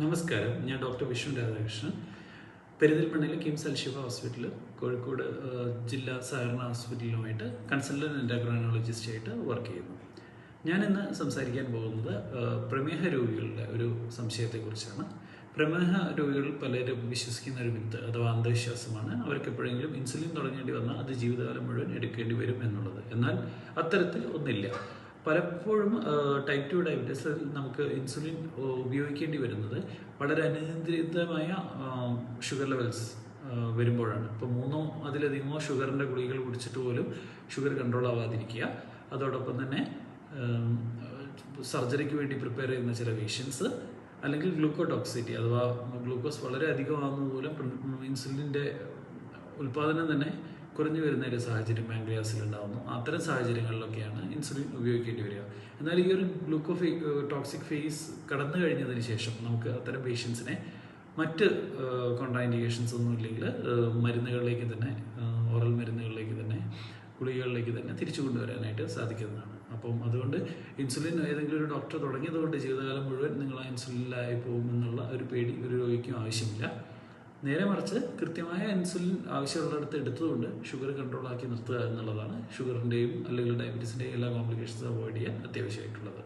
നമസ്കാരം. ഞാൻ ഡോക്ടർ വിഷ്ണു രാധാകൃഷ്ണൻ. പെരിന്തൽമണ്ണയിലെ കിംസ് അൽഷിഫ ഹോസ്പിറ്റൽ കോഴിക്കോട് ജില്ലാ സഹകരണ ഹോസ്പിറ്റലുമായിട്ട് കൺസൾട്ടന്റ് എൻഡോക്രൈനോളജിസ്റ്റ് ആയിട്ട് വർക്ക് ചെയ്യുന്നു. ഞാനിന്ന് സംസാരിക്കാൻ പോകുന്നത് പ്രമേഹ രോഗികളുടെ ഒരു സംശയത്തെക്കുറിച്ചാണ്. പ്രമേഹ രോഗികൾ പലരും വിശ്വസിക്കുന്ന ഒരു മിത്ത് അഥവാ അന്ധവിശ്വാസമാണ്. അവർക്ക് എപ്പോഴെങ്കിലും ഇൻസുലിൻ തുടങ്ങേണ്ടി വന്നാൽ അത് ജീവിതകാലം മുഴുവൻ എടുക്കേണ്ടി വരും എന്നുള്ളത്. എന്നാൽ അത്തരത്തിൽ ഒന്നില്ല. പലപ്പോഴും ടൈപ്പ് ടു ഡയബറ്റീസിൽ നമുക്ക് ഇൻസുലിൻ ഉപയോഗിക്കേണ്ടി വരുന്നത് വളരെ അനിയന്ത്രിതമായ ഷുഗർ ലെവൽസ് വരുമ്പോഴാണ്. ഇപ്പോൾ മൂന്നോ അതിലധികമോ ഷുഗറിന്റെ ഗുളികൾ കുടിച്ചിട്ട് പോലും ഷുഗർ കൺട്രോൾ ആവാതിരിക്കുക. അതോടൊപ്പം തന്നെ സർജറിക്ക് വേണ്ടി പ്രിപ്പയർ ചെയ്യുന്ന ചില പേഷ്യൻസ് അല്ലെങ്കിൽ ഗ്ലൂക്കോടോക്സിറ്റി അഥവാ ഗ്ലൂക്കോസ് വളരെ അധികമാകുന്നത് മൂലം ഇൻസുലിന്റെ ഉൽപാദനം തന്നെ കുറഞ്ഞു വരുന്ന ഒരു സാഹചര്യം പാൻക്രിയാസിൽ ഉണ്ടാകുന്നു അത്തരം സാഹചര്യങ്ങളിലൊക്കെയാണ് ഇൻസുലിൻ ഉപയോഗിക്കേണ്ടി വരിക. എന്നാൽ ഈ ഒരു ഗ്ലൂക്കോ ടോക്സിക് ഫേസ് കടന്നു കഴിഞ്ഞതിന് ശേഷം നമുക്ക് അത്തരം പേഷ്യൻസിനെ മറ്റ് കോണ്ടാൻഡിക്കേഷൻസ് ഒന്നും ഇല്ലെങ്കിൽ മരുന്നുകളിലേക്ക് തന്നെ ഓറൽ മരുന്നുകളിലേക്ക് തന്നെ ഗുളികകളിലേക്ക് തന്നെ തിരിച്ചു കൊണ്ടുവരാനായിട്ട് സാധിക്കുന്നതാണ്. അപ്പം അതുകൊണ്ട് ഇൻസുലിൻ ഏതെങ്കിലും ഒരു ഡോക്ടർ തുടങ്ങിയതുകൊണ്ട് ജീവിതകാലം മുഴുവൻ നിങ്ങൾ ആ ഇൻസുലിനിലായി പോകുമെന്നുള്ള ഒരു പേടി ഒരു രോഗിക്കും ആവശ്യമില്ല. നേരെ മറിച്ച് കൃത്യമായ ഇൻസുലിൻ ആവശ്യമുള്ളിടത്ത് എടുത്തുകൊണ്ട് ഷുഗർ കൺട്രോൾ ആക്കി നിർത്തുക എന്നുള്ളതാണ് ഷുഗറിന്റെയും അല്ലെങ്കിൽ ഡയബറ്റീസിന്റെയും എല്ലാ കോംപ്ലിക്കേഷൻസും അവോയ്ഡ് ചെയ്യാൻ അത്യാവശ്യമായിട്ടുള്ളത്.